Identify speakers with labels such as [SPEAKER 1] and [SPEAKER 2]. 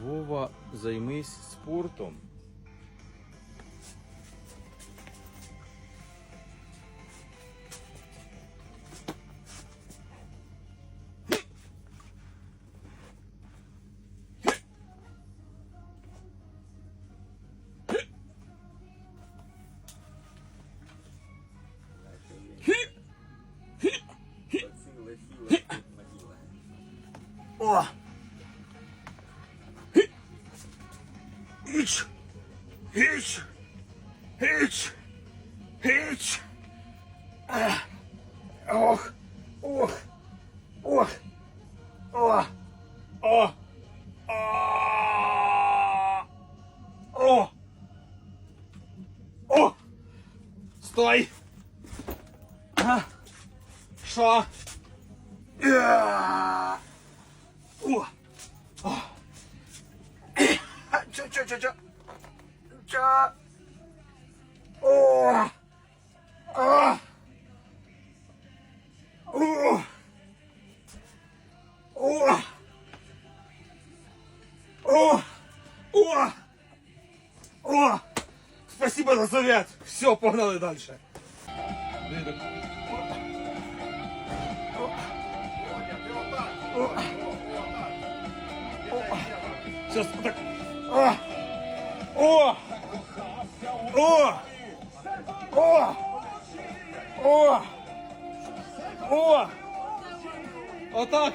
[SPEAKER 1] Вова, займись спортом. О! Іч! Іч! Іч! Іч! Ах! Ох! Ох! Ох! О! О! А! О! О! Стой! А! Що? А, Чо, чо, чо, чо? Чо? О! О! О! О! О! О! О! Спасибо за совет! Все, погнали дальше. Сейчас так. О! О! О! О! О! О! Отак.